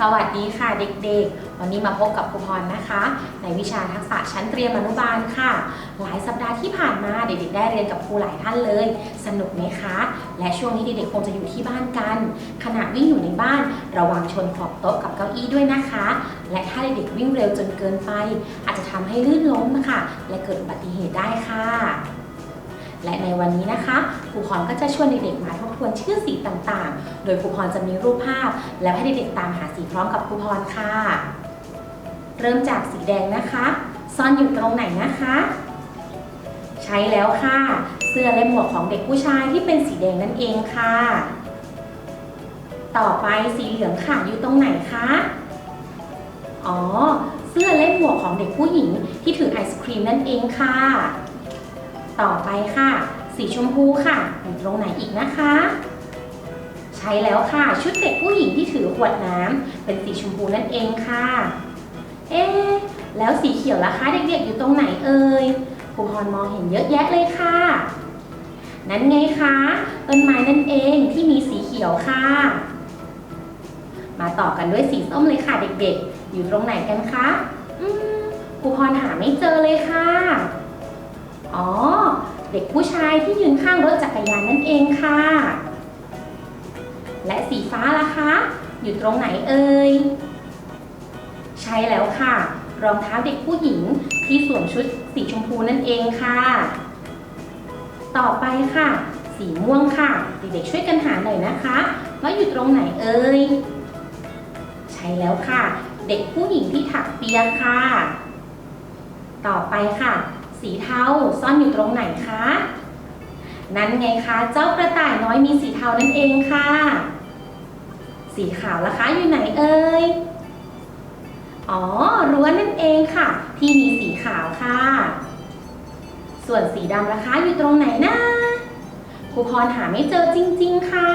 สวัสดีค่ะเด็กๆ วันนี้มาพบกับครูพรนะคะ ในวิชาทักษะชั้นเตรียมอนุบาลค่ะ หลายสัปดาห์ที่ผ่านมาเด็กๆ ได้เรียนกับครูหลายท่านเลย สนุกไหมคะ และช่วงนี้เด็กๆคงจะอยู่ที่บ้านกัน ขณะวิ่งอยู่ในบ้านระวังชนขอบโต๊ะกับเก้าอี้ด้วยนะคะ และถ้าเด็กๆวิ่งเร็วจนเกินไป อาจจะทำให้ลื่นล้มนะคะและเกิดอุบัติเหตุได้ค่ะ และในวันนี้นะคะครูพรก็จะชวนเด็กๆมาทบทวนชื่อสีต่างๆ โดยครูพรจะมีรูปภาพ แล้วให้เด็กๆตามหาสีพร้อมกับครูพรค่ะ เริ่มจากสีแดงนะคะ ซ่อนอยู่ตรงไหนนะคะ ใช้แล้วค่ะ เสื้อและหมวกของเด็กผู้ชายที่เป็นสีแดงนั่นเองค่ะ ต่อไปสีเหลืองค่ะอยู่ตรงไหนคะ อ๋อ เสื้อและหมวกของเด็กผู้หญิงที่ถือไอศครีมนั่นเองค่ะ ต่อไปค่ะ สีชมพูค่ะอยู่ตรงไหนอีกนะคะ ใช้แล้วค่ะชุดเด็กผู้หญิงที่ถือขวดน้ำเป็นสีชมพูนั่นเองค่ะ เอ๊แล้วสีเขียวล่ะคะเด็กๆอยู่ตรงไหนเอ่ยครูพรมองเห็นเยอะแยะเลยค่ะ นั่นไงคะต้นไม้นั่นเองที่มีสีเขียวค่ะ มาต่อกันด้วยสีส้มเลยค่ะเด็กๆ อยู่ตรงไหนกันคะอืมครูพรหาไม่เจอเลยค่ะ อ๋อ เด็กผู้ชายที่ยืนข้างรถจักรยานนั่นเองค่ะ และสีฟ้าล่ะคะ อยู่ตรงไหนเอ่ย ใช่แล้วค่ะ รองเท้าเด็กผู้หญิงที่สวมชุดสีชมพูนั่นเองค่ะ ต่อไปค่ะ สีม่วงค่ะ เด็กๆช่วยกันหาหน่อยนะคะ ว่าอยู่ตรงไหนเอ่ย ใช่แล้วค่ะ เด็กผู้หญิงที่ถักเปียค่ะ ต่อไปค่ะ สีเทาซ่อนอยู่ตรงไหนคะ นั่นไงคะเจ้ากระต่ายน้อยมีสีเทานั่นเองค่ะ สีขาวล่ะคะอยู่ไหนเอ่ย อ๋อรั้วนั่นเองค่ะ ที่มีสีขาวค่ะ ส่วนสีดำล่ะคะอยู่ตรงไหนนะครูพรหาไม่เจอจริง ๆ ค่ะ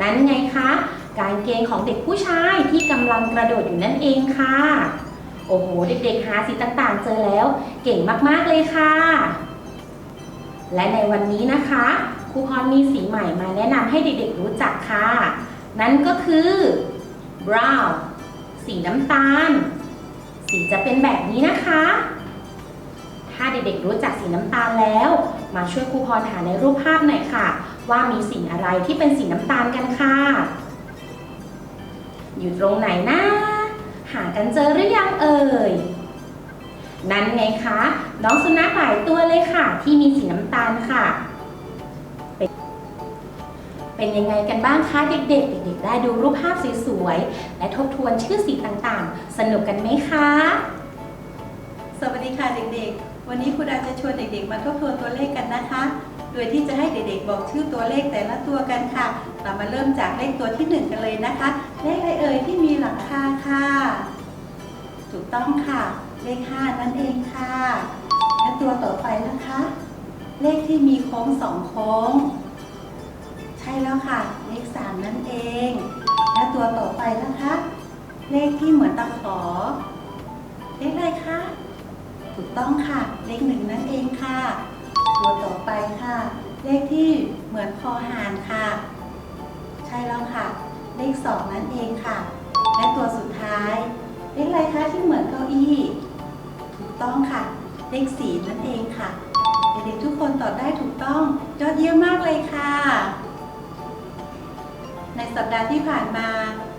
นั่นไงคะ กางเกงของเด็กผู้ชายที่กำลังกระโดดอยู่นั่นเองค่ะ โอ้โห เด็กๆ หาสีต่างๆ เจอแล้ว เก่งมากๆเลยค่ะ และในวันนี้นะคะครูพรมีสีใหม่มาแนะนำให้เด็กๆรู้จักค่ะ นั่นก็คือ brown สีน้ำตาล สีจะเป็นแบบนี้นะคะ ถ้าเด็กๆรู้จักสีน้ำตาลแล้ว มาช่วยครูพรหาในรูปภาพหน่อยค่ะ ว่ามีสีอะไรที่เป็นสีน้ำตาลกันค่ะ อยู่ตรงไหนนะากันเจอหรือยังเอ่ย นั่นไงคะ น้องสุนัขหลายตัวเลยค่ะ ที่มีสีน้ำตาลค่ะเป็นเป็นยังไงกันบ้างคะเด็กๆ เด็กๆ ได้ดูรูปภาพสวยๆ และทบทวนชื่อสีต่างๆ สนุกกันไหมคะ สวัสดีค่ะเด็กๆ วันนี้ครูดาจะชวนเด็กๆ มาทบทวนตัวเลขกันนะคะ โดยที่จะให้เด็กๆบอกชื่อตัวเลขแต่ละตัวกันค่ะ เรามาเริ่มจากเลขตัวที่หนึ่งกันเลยนะคะ เลขอะไรเอ่ยที่มีหลังคาค่ะ ถูกต้องค่ะ เลขห้านั่นเองค่ะ และตัวต่อไปนะคะ เลขที่มีโค้งสองโค้ง ใช่แล้วค่ะ เลขสามนั่นเอง และตัวต่อไปนะคะ เลขที่เหมือนตะขอ เลขอะไรคะ ถูกต้องค่ะ เลขหนึ่งนั่นเองค่ะ ตัวต่อไปค่ะ เลขที่เหมือนคอหานค่ะ ใช่แล้วค่ะ เลขสองนั่นเองค่ะ และตัวสุดท้าย เลขอะไรคะที่เหมือนเก้าอี้ ถูกต้องค่ะ เลขสี่นั่นเองค่ะ เด็กๆทุกคนตอบได้ถูกต้องยอดเยี่ยมมากเลยค่ะ ในสัปดาห์ที่ผ่านมา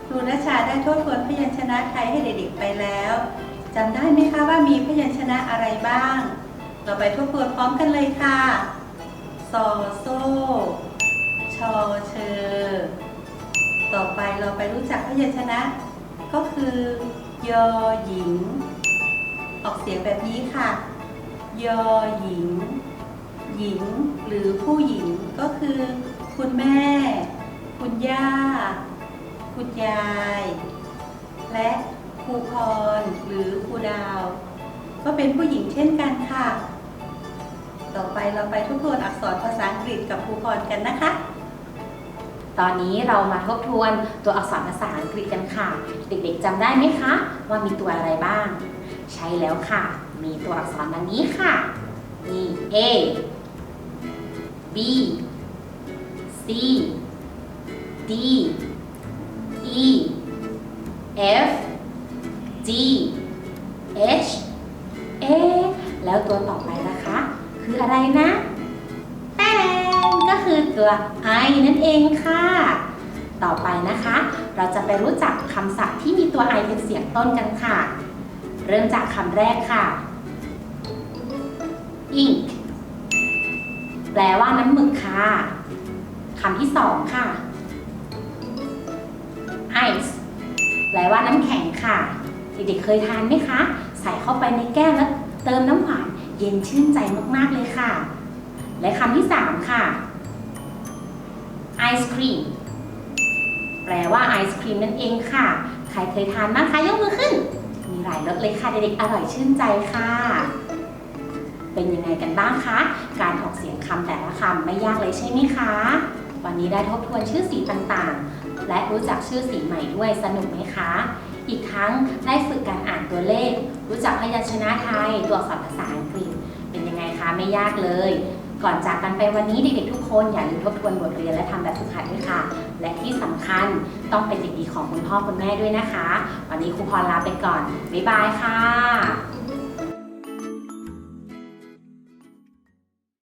ครูณชาได้ทบทวนพยัญชนะไทยให้เด็กๆไปแล้วจำได้ไหมคะว่ามีพยัญชนะอะไรบ้าง เราไปทบทวนพร้อมกันเลยค่ะซอโซ่ชอเชอ ต่อไปเราไปรู้จักพยัญชนะ ก็คือยอหญิง ออกเสียงแบบนี้ค่ะ ยอหญิง หญิงหรือผู้หญิงก็คือ คุณแม่ คุณย่า คุณยาย และครูพรหรือครูดาว ก็เป็นผู้หญิงเช่นกันค่ะ ต่อไปเราไปทบทวนอักษรภาษาอังกฤษกับครูพรกันนะคะ ตอนนี้เรามาทบทวนตัวอักษรภาษาอังกฤษกันค่ะ เด็กๆจำได้ไหมคะ ว่ามีตัวอะไรบ้าง ใช่แล้วค่ะ มีตัวอักษรดังนี้ค่ะ มี A B C D E F G อตัว I นั่นเองค่ะ ต่อไปนะคะ เราจะไปรู้จักคำศัพท์ที่มีตัว I เป็นเสียงต้นกันค่ะ เริ่มจากคำแรกค่ะ ink แปลว่าน้ำหมึกค่ะคำที่สองค่ะ ice แปลว่าน้ำแข็งค่ะเด็กๆเคยทานไหมคะ ใส่เข้าไปในแก้วแล้วเติมน้ำหวานเย็นชื่นใจมากๆเลยค่ะ และคำที่สามค่ะ ไอศครีมแปลว่าไอศครีมนั่นเองค่ะ ใครเคยทานบ้างคะยกมือขึ้น มีหลายรสเลยค่ะเด็กๆอร่อยชื่นใจค่ะ เป็นยังไงกันบ้างคะ การออกเสียงคำแต่ละคำไม่ยากเลยใช่ไหมคะ วันนี้ได้ทบทวนชื่อสีต่างๆ และรู้จักชื่อสีใหม่ด้วยสนุกไหมคะ อีกทั้งได้ฝึกการอ่านตัวเลข รู้จักพยัญชนะไทย ตัวอักษรภาษาอังกฤษ เป็นยังไงคะไม่ยากเลย ก่อนจากกันไปวันนี้เด็กๆทุกคนอย่าลืมทบทวนบทเรียนและทำแบบฝึกหัดด้วยค่ะ และที่สำคัญต้องเป็นเด็กดีของคุณพ่อคุณแม่ด้วยนะคะ วันนี้ครูพรลาไปก่อน บ๊ายบายค่ะ